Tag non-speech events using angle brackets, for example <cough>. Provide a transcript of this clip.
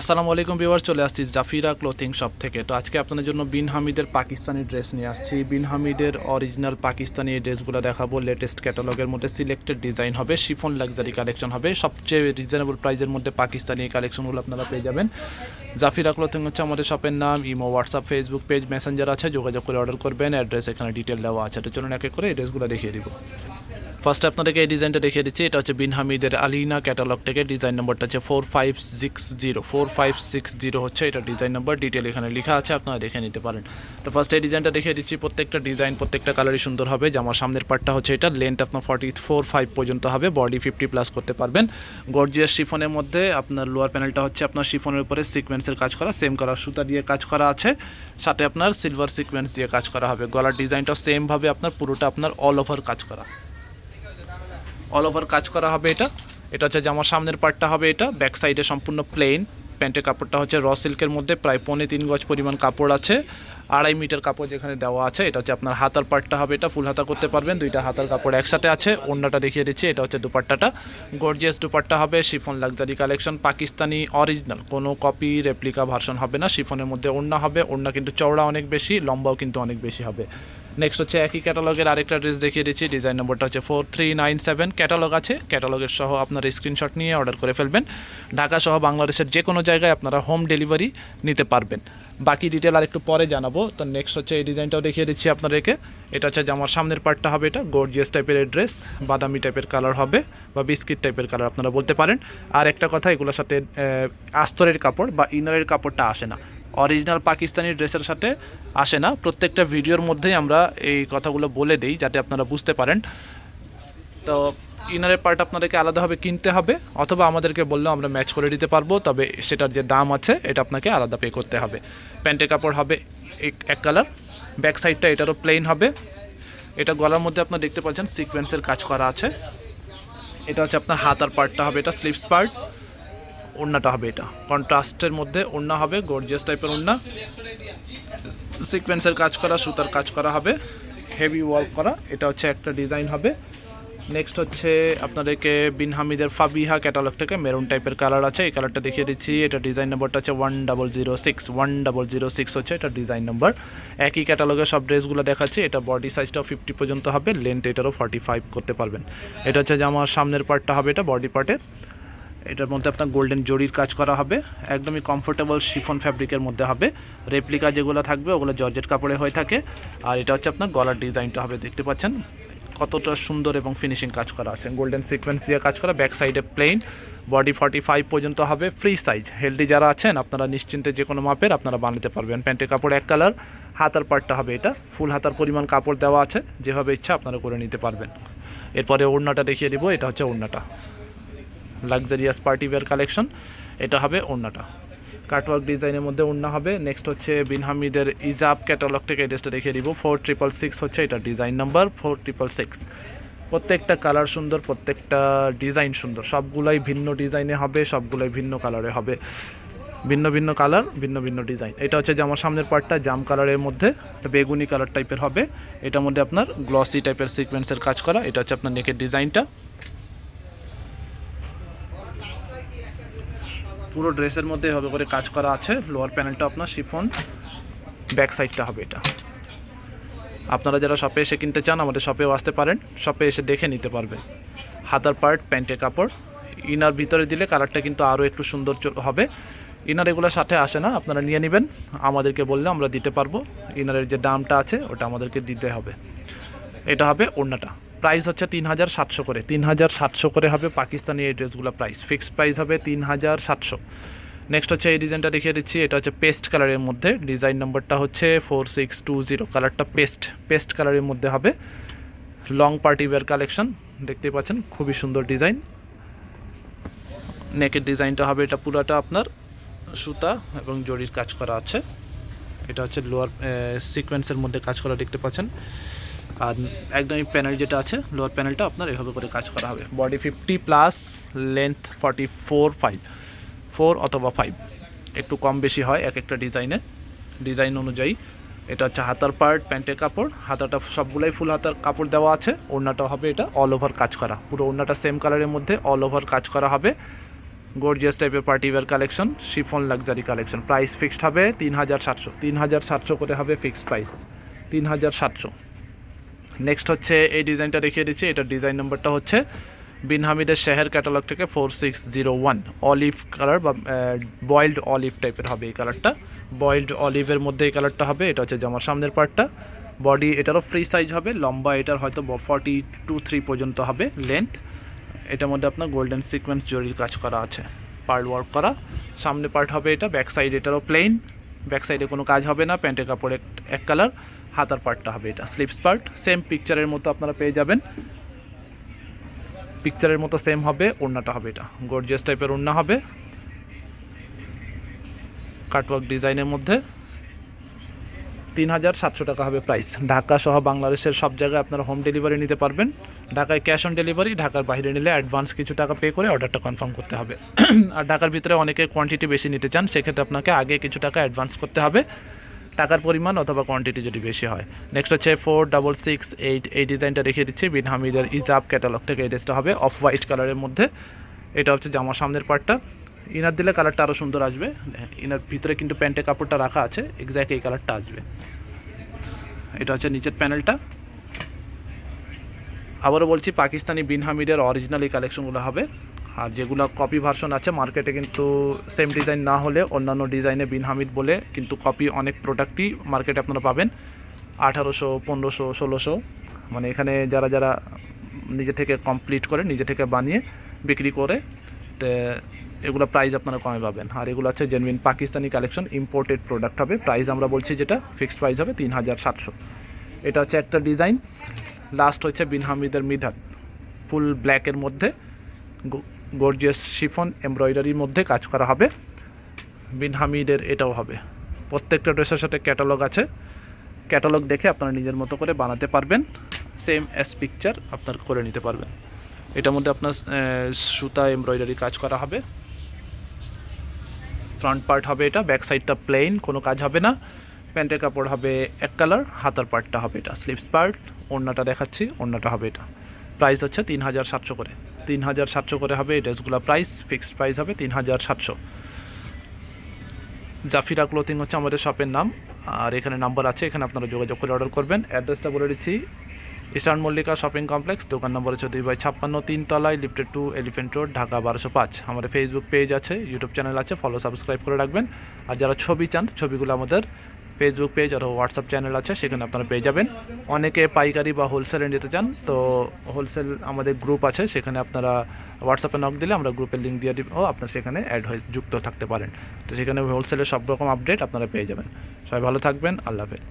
আসসালামু আলাইকুম ভিউয়ার চলে আসছি জাফিরা ক্লোথিং শপ থেকে। তো আজকে আপনাদের জন্য বিন হামিদের পাকিস্তানি ড্রেস নিয়ে আসছি। বিন হামিদের অরিজিনাল পাকিস্তানি ড্রেসগুলো দেখাবো। লেটেস্ট ক্যাটালগের মধ্যে সিলেক্টেড ডিজাইন হবে শিফন লাক্সারি কালেকশন হবে। সবচেয়ে রিজনেবল প্রাইসের মধ্যে পাকিস্তানি কালেকশনগুলো আপনারা পেয়ে যাবেন। জাফিরা ক্লোথিং হচ্ছে আমাদের শপের নাম, imo WhatsApp Facebook page messenger আছে, যোগাযোগ করে অর্ডার করবেন। অ্যাড্রেস এখানে ডিটেল দেওয়া আছে। তো চলুন এক করে এই ড্রেসগুলো দেখিয়ে দিব। ফার্স্ট আপনাদেরকে এই ডিজাইনটা দেখিয়ে দিচ্ছি। এটা হচ্ছে বিন হামিদের আলিনা ক্যাটালগ থেকে ডিজাইন নম্বরটা হচ্ছে four five six zero four five six zero হচ্ছে এটা ডিজাইন নম্বর ডিটেল এখানে লেখা আছে, আপনারা দেখে নিতে পারেন। তো ফার্স্ট এই ডিজাইনটা দেখিয়ে দিচ্ছি। প্রত্যেকটা ডিজাইন প্রত্যেকটা কালারই সুন্দর হবে। জামার সামনের পার্টটা হচ্ছে এটা লেন্থ আপনার ফর্টি ফোর ফাইভ পর্যন্ত হবে। বডি ফিফটি প্লাস করতে পারবেন। গর্জিয়াস শিফনের মধ্যে আপনার লোয়ার প্যানেলটা হচ্ছে আপনার শিফনের উপরে সিকোয়েন্সের কাজ করা। সেম কালার সুতা দিয়ে কাজ করা আছে। সাথে আপনার সিলভার সিকোয়েন্স দিয়ে কাজ করা হবে। গলার ডিজাইনটাও সেমভাবে আপনার, পুরোটা আপনার অল ওভার কাজ করা। অল ওভার কাজ করা হবে এটা। এটা হচ্ছে জামার সামনের পার্টটা হবে এটা। ব্যাক সাইডে সম্পূর্ণ প্লেন প্যান্টের কাপড়টা হচ্ছে র সিল্কের মধ্যে। প্রায় পৌনে তিন গজ পরিমাণ কাপড় আছে। আড়াই মিটার কাপড় যেখানে দেওয়া আছে, এটা হচ্ছে আপনার হাতার পার্টটা হবে এটা। ফুল হাতা করতে পারবেন। দুইটা হাতার কাপড় একসাথে আছে। ওড়নাটা দেখিয়ে দিচ্ছি, এটা হচ্ছে দুপাট্টাটা। গর্জিয়াস দুপাট্টা হবে। Chiffon luxury collection Pakistani original কোনো কপি রেপ্লিকা ভার্সন হবে না। শিফনের মধ্যে ওড়না হবে। ওড়না কিন্তু চওড়া অনেক বেশি, লম্বাও কিন্তু অনেক বেশি হবে। নেক্সট হচ্ছে একই ক্যাটালগের আরেকটা ড্রেস দেখিয়ে দিচ্ছি। ডিজাইন নম্বরটা হচ্ছে four three nine seven catalogue আছে। ক্যাটালগের সহ আপনার স্ক্রিনশট নিয়ে অর্ডার করে ফেলবেন। ঢাকা সহ বাংলাদেশের যে কোনো জায়গায় আপনারা হোম ডেলিভারি নিতে পারবেন। বাকি ডিটেল আর একটু পরে জানাব। তো নেক্সট হচ্ছে এই ডিজাইনটাও দেখিয়ে দিচ্ছি আপনাদেরকে। এটা হচ্ছে জামার সামনের পার্টটা হবে এটা। গর্জিয়াস টাইপের ড্রেস বাদামি টাইপের কালার হবে বা বিস্কিট টাইপের কালার আপনারা বলতে পারেন। আর একটা কথা, এগুলোর সাথে আস্তরের কাপড় বা ইনারের কাপড়টা আসে না। অরিজিনাল পাকিস্তানি ড্রেসের সাথে আসে না। প্রত্যেকটা ভিডিওর মধ্যেই আমরা এই কথাগুলো বলে দিই, যাতে আপনারা বুঝতে পারেন। তো ইনারের পার্ট আপনাদেরকে আলাদাভাবে কিনতে হবে, অথবা আমাদেরকে বললেও আমরা ম্যাচ করে দিতে পারব, তবে সেটার যে দাম আছে, এটা আপনাকে আলাদা পে করতে হবে। প্যান্টের কাপড় হবে এক- কালার ব্যাক সাইডটা এটারও প্লেন হবে। এটা গলার মধ্যে আপনারা দেখতে পাচ্ছেন সিকোয়েন্সের কাজ করা আছে। এটা হচ্ছে আপনার হাতার পার্টটা হবে, এটা স্লিপস পার্ট ওড়নাটা হবে এটা। কন্ট্রাস্টের মধ্যে ওড়না হবে গর্জিয়াস টাইপের ওড়না। সিকোয়েন্সের কাজ করা, সুতার কাজ করা হবে হেভি ওয়ার্ক করা, এটা হচ্ছে একটা ডিজাইন হবে। নেক্সট হচ্ছে আপনাদেরকে বিন হামিদের ফাবিহা ক্যাটালগ থেকে মেরুন টাইপের কালার আছে, এই কালারটা দেখিয়ে দিচ্ছি। এটা ডিজাইন নাম্বারটা হচ্ছে one double zero six one double zero six হচ্ছে এটা ডিজাইন নাম্বার একই ক্যাটালগের সব ড্রেসগুলো দেখাচ্ছি, এটা বডি সাইজটাও ফিফটি পর্যন্ত হবে লেন্থ এটারও ফর্টি ফাইভ করতে পারবেন। এটা হচ্ছে যে আমার সামনের পার্টটা হবে এটা বডি পার্টের এটার মধ্যে আপনার গোল্ডেন জরির কাজ করা হবে, একদমই কমফোর্টেবল শিফন ফ্যাব্রিকের মধ্যে হবে। রেপ্লিকা যেগুলো থাকবে, ওগুলো জর্জেট কাপড়ে হয়ে থাকে। আর এটা হচ্ছে আপনার গলার ডিজাইনটা হবে, দেখতে পাচ্ছেন? কতটা সুন্দর এবং ফিনিশিং কাজ করা আছে। গোল্ডেন সিকোয়েন্স দিয়ে কাজ করা ব্যাক সাইডে প্লেন বডি ফর্টি ফাইভ পর্যন্ত হবে ফ্রি সাইজ হেলদি যারা আছেন, আপনারা নিশ্চিন্তে যে কোনো মাপের আপনারা বানাতে পারবেন। প্যান্টের কাপড় এক কালার হাতার পার্টটা হবে এটা। ফুল হাতার পরিমাণ কাপড় দেওয়া আছে, যেভাবে ইচ্ছা আপনারা করে নিতে পারবেন। এরপরে ওড়নাটা দেখিয়ে দিব, এটা হচ্ছে ওড়নাটা। লাক্সারিয়াস পার্টি ওয়্যার কালেকশন এটা হবে ওড়নাটা। কাটওয়ার্ক ডিজাইনের মধ্যে ওড়না হবে। নেক্সট হচ্ছে বিন হামিদের ইজাব ক্যাটালগ থেকে ড্রেসটা দেখিয়ে দিব। ফোর ট্রিপল সিক্স হচ্ছে এটা design number four triple six প্রত্যেকটা কালার সুন্দর, প্রত্যেকটা ডিজাইন সুন্দর। সবগুলাই ভিন্ন ডিজাইনে হবে, সবগুলাই ভিন্ন কালারে হবে। ভিন্ন ভিন্ন কালার ভিন্ন ভিন্ন ডিজাইন এটা হচ্ছে যে আমার সামনের পার্টটা জাম কালারের মধ্যে বেগুনি কালার টাইপের হবে। এটার মধ্যে আপনার গ্লসি টাইপের সিকোয়েন্সের কাজ করা। এটা হচ্ছে আপনার নেকের ডিজাইনটা পুরো ড্রেসের মধ্যে হবে করে কাজ করা আছে। লোয়ার প্যানেলটা আপনার শিফন ব্যাক সাইডটা হবে এটা। আপনারা যারা শপে এসে কিনতে চান, আমাদের শপেও আসতে পারেন। শপে এসে দেখে নিতে পারবেন। হাতার পার্ট প্যান্টের কাপড়। ইনার ভিতরে দিলে কালারটা কিন্তু আরও একটু সুন্দর হবে। ইনার এগুলোর সাথে আসে না, আপনারা নিয়ে নেবেন। আমাদেরকে বললে আমরা দিতে পারব। ইনারের যে দামটা আছে, ওটা আমাদেরকে দিতে হবে। এটা হবে ওড়নাটা। প্রাইস হচ্ছে তিন হাজার সাতশো করে। তিন হাজার সাতশো করে হবে পাকিস্তানি এই ড্রেসগুলো প্রাইস ফিক্সড প্রাইস হবে তিন হাজার সাতশো। নেক্সট হচ্ছে এই ডিজাইনটা দেখিয়ে দিচ্ছি। এটা হচ্ছে পেস্ট কালারের মধ্যে। ডিজাইন নম্বরটা হচ্ছে ফোর সিক্স টু জিরো কালারটা পেস্ট পেস্ট কালারের মধ্যে হবে। লং পার্টি ওয়্যার কালেকশন দেখতেই পাচ্ছেন? খুবই সুন্দর ডিজাইন নেকের ডিজাইনটা হবে এটা পুরাটা আপনার সুতা এবং জরির কাজ করা আছে। এটা হচ্ছে লোয়ার সিকোয়েন্সের মধ্যে কাজ করা দেখতে পাচ্ছেন। আর একদমই প্যানেল যেটা আছে লোয়ার প্যানেলটা আপনার এভাবে করে কাজ করা হবে। Body fifty plus length forty four five four অথবা ফাইভ একটু কম বেশি হয় এক একটা ডিজাইনে ডিজাইন অনুযায়ী। এটা হচ্ছে হাতার পার্ট প্যান্টের কাপড়। হাতাটা সবগুলাই ফুল হাতার কাপড় দেওয়া আছে। ওড়নাটা হবে এটা। অল ওভার কাজ করা। পুরো ওড়নাটা সেম কালারের মধ্যে অল ওভার কাজ করা হবে। গর্জিয়াস টাইপের party wear collection chiffon luxury collection price fixed হবে তিন হাজার সাতশো। তিন হাজার সাতশো করে হবে ফিক্সড প্রাইস তিন হাজার সাতশো। নেক্সট হচ্ছে এই ডিজাইনটা দেখিয়ে দিচ্ছি। এটার ডিজাইন নাম্বারটা হচ্ছে বিন হামিদের শেহের ক্যাটালগ থেকে four six zero one olive colour বা বয়েলড অলিভ টাইপের হবে এই কালারটা বয়েলড অলিভের মধ্যে এই কালারটা হবে। এটা হচ্ছে জামার সামনের পার্টটা বডি এটারও ফ্রি সাইজ হবে। লম্বা এটার হয়তো ফর্টি টু থ্রি পর্যন্ত হবে লেন্থ এটার মধ্যে আপনার গোল্ডেন সিকোয়েন্স জরির কাজ করা আছে। পার্ল ওয়ার্ক করা। সামনে পার্ট হবে এটা। ব্যাক সাইড এটারও প্লেন ব্যাক সাইডে কোনো কাজ হবে না, প্যান্টের কাপড় এক- কালার, হাতার পার্টটা হবে এটা স্লিপস পার্ট সেম পিকচারের মতো আপনারা পেয়ে যাবেন। পিকচারের মতো সেম হবে, ওড়নাটা হবে এটা গর্জিয়াস টাইপের ওড়না হবে। কাটওয়ার্ক ডিজাইনের মধ্যে তিন হাজার সাতশো টাকা হবে প্রাইস ঢাকা সহ বাংলাদেশের সব জায়গায় আপনারা হোম ডেলিভারি নিতে পারবেন। ঢাকায় ক্যাশ অন ডেলিভারি, ঢাকার বাইরে নিলে অ্যাডভান্স কিছু টাকা পে করে অর্ডারটা কনফার্ম করতে হবে। <clears throat> আর ঢাকার ভিতরে অনেকে কোয়ান্টিটি বেশি নিতে চান, সেক্ষেত্রে আপনাকে আগে কিছু টাকা অ্যাডভান্স করতে হবে। টাকার পরিমাণ অথবা কোয়ান্টিটি যদি বেশি হয়। নেক্সট হচ্ছে ফোর ডাবল সিক্স এইট এই ডিজাইনটা রেখে দিচ্ছি। বিন হামিদের ইজাব ক্যাটালগ থেকে এই ড্রেসটা হবে অফ হোয়াইট কালারের মধ্যে। এটা হচ্ছে জামার সামনের পার্টটা ইনার দিলে কালারটা আরও সুন্দর আসবে। ইনার ভিতরে কিন্তু প্যান্টের কাপড়টা রাখা আছে এক্স্যাক্ট এই কালারটা আসবে। এটা হচ্ছে নিচের প্যানেলটা আবারও বলছি, পাকিস্তানি বিন হামিদের অরিজিনাল এই কালেকশনগুলো হবে। আর যেগুলো কপি ভার্সন আছে মার্কেটে কিন্তু সেম ডিজাইন না হলে অন্যান্য ডিজাইনে বিন হামিদ বলে কিন্তু কপি অনেক প্রোডাক্টই মার্কেটে আপনারা পাবেন। আঠারোশো, পনেরোশো, ষোলোশো মানে এখানে যারা যারা নিজে থেকে কমপ্লিট করে, নিজে থেকে বানিয়ে বিক্রি করে এগুলো প্রাইস আপনারা কমে পাবেন। আর এগুলো আছে genuine Pakistani collection imported product হবে। প্রাইস আমরা বলছি যেটা ফিক্সড প্রাইস হবে তিন হাজার সাতশো। এটা হচ্ছে একটা ডিজাইন লাস্ট হচ্ছে বিন হামিদের মিধাত ফুল ব্ল্যাকের মধ্যে গর্জিয়াস শিফন এমব্রয়ডারির মধ্যে কাজ করা হবে। বিন হামিদের এটাও হবে। প্রত্যেকটা ড্রেসের সাথে ক্যাটালগ আছে। ক্যাটালগ দেখে আপনারা নিজের মতো করে বানাতে পারবেন। সেম অ্যাস পিকচার আপনার করে নিতে পারবেন। এটার মধ্যে আপনার সুতা এমব্রয়ডারি কাজ করা হবে। ফ্রন্ট পার্ট হবে এটা ব্যাক সাইডটা প্লেন কোনো কাজ হবে না। প্যান্টের কাপড় হবে এক কালার, হাতার পার্টটা হবে এটা স্লিপস পার্ট ওড়নাটা দেখাচ্ছি, ওড়নাটা হবে এটা। প্রাইস হচ্ছে তিন হাজার সাতশো করে। তিন হাজার সাতশো করে হবে এই ড্রেসগুলো প্রাইস ফিক্সড প্রাইস হবে তিন হাজার সাতশো। জাফিরা ক্লোথিং হচ্ছে আমাদের শপের নাম, আর এখানে নাম্বার আছে, এখানে আপনারা যোগাযোগ করে অর্ডার করবেন। অ্যাড্রেসটা বলে দিচ্ছি ইস্টার্ন মল্লিকা শপিং কমপ্লেক্স দোকান নম্বর হচ্ছে দুই বাই ছাপ্পান্ন, তিনতলায় lifted two elephant road Dhaka বারোশো পাঁচ। আমাদের ফেসবুক পেজ আছে ইউটিউব চ্যানেল আছে ফলো সাবস্ক্রাইব করে রাখবেন। আর যারা ছবি চান, ছবিগুলো আমাদের ফেসবুক পেজ অথবা হোয়াটসঅ্যাপ চ্যানেল আছে, সেখানে আপনারা পেয়ে যাবেন। অনেকে পাইকারি বা হোলসেলে নিতে চান, তো হোলসেল আমাদের গ্রুপ আছে, সেখানে আপনারা হোয়াটসঅ্যাপে নক দিলে আমরা গ্রুপের লিঙ্ক দিয়ে দিব, আপনারা সেখানে অ্যাড হয়ে যুক্ত থাকতে পারেন। তো সেখানে হোলসেলের সব রকম আপডেট আপনারা পেয়ে যাবেন। সবাই ভালো থাকবেন, আল্লাহ হাফেজ।